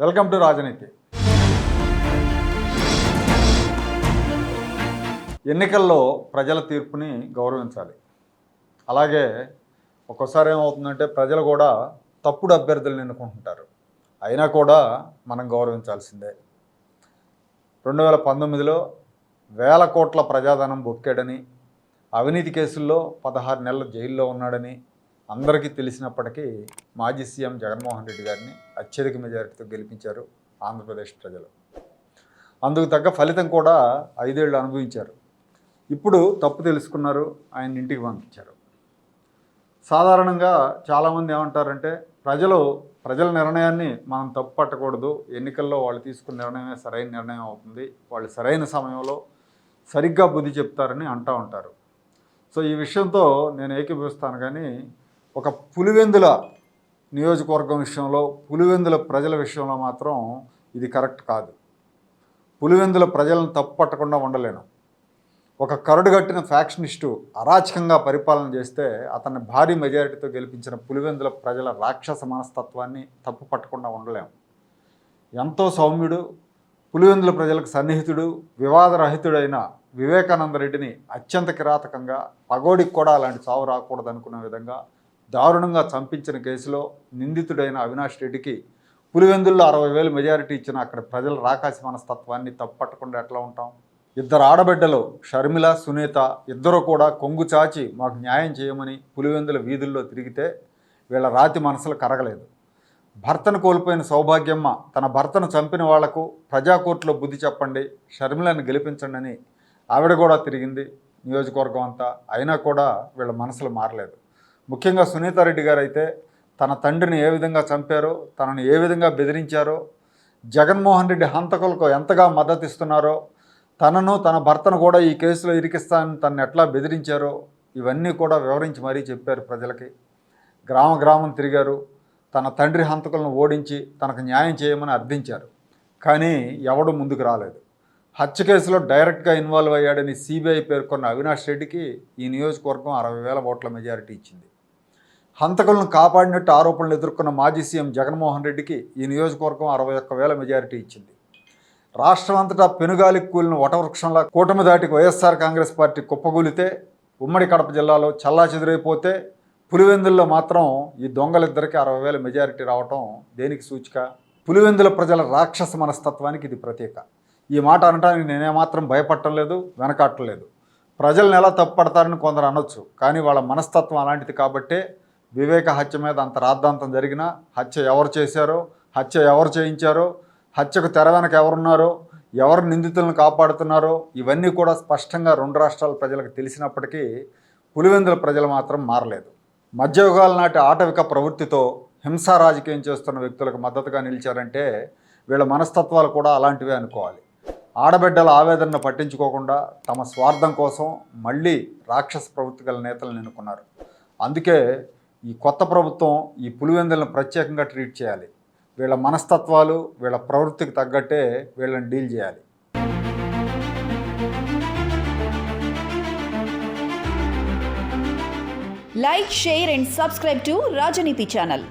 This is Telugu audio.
వెల్కమ్ టు రాజనీతి. ఎన్నికల్లో ప్రజల తీర్పుని గౌరవించాలి. అలాగే ఒక్కోసారి ఏమవుతుందంటే ప్రజలు కూడా తప్పుడు అభ్యర్థులను ఎన్నుకుంటుంటారు. అయినా కూడా మనం గౌరవించాల్సిందే. రెండు వేల పంతొమ్మిదిలో వేల కోట్ల ప్రజాధనం బొక్కాడని అవినీతి కేసుల్లో పదహారు నెలల జైల్లో ఉన్నాడని అందరికీ తెలిసినప్పటికీ మాజీ సీఎం జగన్మోహన్ రెడ్డి గారిని అత్యధిక మెజారిటీతో గెలిపించారు ఆంధ్రప్రదేశ్ ప్రజలు. అందుకు తగ్గ ఫలితం కూడా ఐదేళ్ళు అనుభవించారు. ఇప్పుడు తప్పు తెలుసుకున్నారు ఆయన ఇంటికి పంపించారు. సాధారణంగా చాలామంది ఏమంటారంటే ప్రజలు ప్రజల నిర్ణయాన్ని మనం తప్పు పట్టకూడదు ఎన్నికల్లో వాళ్ళు తీసుకున్న నిర్ణయమే సరైన నిర్ణయం అవుతుంది వాళ్ళు సరైన సమయంలో సరిగ్గా బుద్ధి చెప్తారని అంటూ ఉంటారు. సో ఈ విషయంతో నేను ఏకీభవిస్తాను కానీ ఒక పులివెందుల నియోజకవర్గం విషయంలో పులివెందుల ప్రజల విషయంలో మాత్రం ఇది కరెక్ట్ కాదు. పులివెందుల ప్రజలను తప్పు పట్టకుండా ఉండలేను ఒక కరుడుగట్టిన ఫ్యాక్షనిస్టు అరాచకంగా పరిపాలన చేస్తే అతన్ని భారీ మెజారిటీతో గెలిపించిన పులివెందుల ప్రజల రాక్షస మనస్తత్వాన్ని తప్పు పట్టకుండా ఉండలేము ఎంతో సౌమ్యుడు పులివెందుల ప్రజలకు సన్నిహితుడు వివాదరహితుడైన వివేకానంద రెడ్డిని అత్యంత కిరాతకంగా పగోడికి కూడా అలాంటి చావు రాకూడదనుకునే విధంగా దారుణంగా చంపించిన కేసులో నిందితుడైన అవినాష్ రెడ్డికి పులివెందుల్లో అరవై వేలు మెజారిటీ ఇచ్చిన అక్కడ ప్రజల రాకాసి మనస్తత్వాన్ని తప్పట్టకుండా ఎట్లా ఉంటాం? ఇద్దరు ఆడబిడ్డలు షర్మిల సునీత ఇద్దరు కూడా కొంగు చాచి మాకు న్యాయం చేయమని పులివెందుల వీధుల్లో తిరిగితే వీళ్ళ రాతి మనసులు కరగలేదు. భర్తను కోల్పోయిన సౌభాగ్యమ్మ తన భర్తను చంపిన వాళ్ళకు ప్రజాకోర్టులో బుద్ధి చెప్పండి షర్మిలను గెలిపించండి అని ఆవిడ కూడా తిరిగింది. నియోజకవర్గం అంతా అయినా కూడా వీళ్ళ మనసులు మారలేదు. ముఖ్యంగా సునీతారెడ్డి గారు అయితే తన తండ్రిని ఏ విధంగా చంపారో తనను ఏ విధంగా బెదిరించారో జగన్మోహన్ రెడ్డి హంతకులకు ఎంతగా మద్దతు ఇస్తున్నారో తనను తన భర్తను కూడా ఈ కేసులో ఇరికిస్తానని తనను ఎట్లా బెదిరించారో ఇవన్నీ కూడా వివరించి మరీ చెప్పారు ప్రజలకి. గ్రామ గ్రామం తిరిగారు. తన తండ్రి హంతకులను ఓడించి తనకు న్యాయం చేయమని అర్థించారు. కానీ ఎవడు ముందుకు రాలేదు. హత్య కేసులో డైరెక్ట్గా ఇన్వాల్వ్ అయ్యాడని సిబిఐ పేర్కొన్న అవినాష్ రెడ్డికి ఈ నియోజకవర్గం అరవై వేల ఓట్ల మెజారిటీ ఇచ్చింది. హంతకులను కాపాడినట్టు ఆరోపణలు ఎదుర్కొన్న మాజీ సీఎం జగన్మోహన్ రెడ్డికి ఈ నియోజకవర్గం అరవై ఒక్క వేల మెజారిటీ ఇచ్చింది. రాష్ట్రం అంతటా పెనుగాలికి కూలిన వటవృక్షంలా కూటమి దాటికి వైఎస్ఆర్ కాంగ్రెస్ పార్టీ కుప్పగూలితే ఉమ్మడి కడప జిల్లాలో చల్లాచెదురైపోతే పులివెందుల్లో మాత్రం ఈ దొంగలిద్దరికీ అరవై వేల మెజారిటీ రావటం దేనికి సూచిక? పులివెందుల ప్రజల రాక్షస మనస్తత్వానికి ఇది ప్రత్యేక ఈ మాట అనడానికి నేనేమాత్రం భయపడటం లేదు వెనకాడటం లేదు. ప్రజలను ఎలా తప్పుపడతారని కొందరు అనొచ్చు కానీ వాళ్ళ మనస్తత్వం అలాంటిది కాబట్టే వివేక హత్య మీద అంత రాద్ధాంతం జరిగినా హత్య ఎవరు చేశారో హత్య ఎవరు చేయించారో హత్యకు తెర వెనక ఎవరున్నారో ఎవరు నిందితులను కాపాడుతున్నారో ఇవన్నీ కూడా స్పష్టంగా రెండు రాష్ట్రాల ప్రజలకు తెలిసినప్పటికీ పులివెందుల ప్రజలు మాత్రం మారలేదు. మధ్యయుగాల నాటి ఆటవిక ప్రవృత్తితో హింసా రాజకీయం చేస్తున్న వ్యక్తులకు మద్దతుగా నిలిచారంటే వీళ్ళ మనస్తత్వాలు కూడా అలాంటివే అనుకోవాలి. ఆడబిడ్డల ఆవేదనను పట్టించుకోకుండా తమ స్వార్థం కోసం మళ్ళీ రాక్షస ప్రవృత్తి గల నేతలను ఎన్నుకున్నారు. అందుకే ఈ కొత్త ప్రభుత్వం ఈ పులివెందులను ప్రత్యేకంగా ట్రీట్ చేయాలి. వీళ్ళ మనస్తత్వాలు వీళ్ళ ప్రవృత్తికి తగ్గట్టే వీళ్ళని డీల్ చేయాలి. Like share and subscribe to Rajaneethi channel.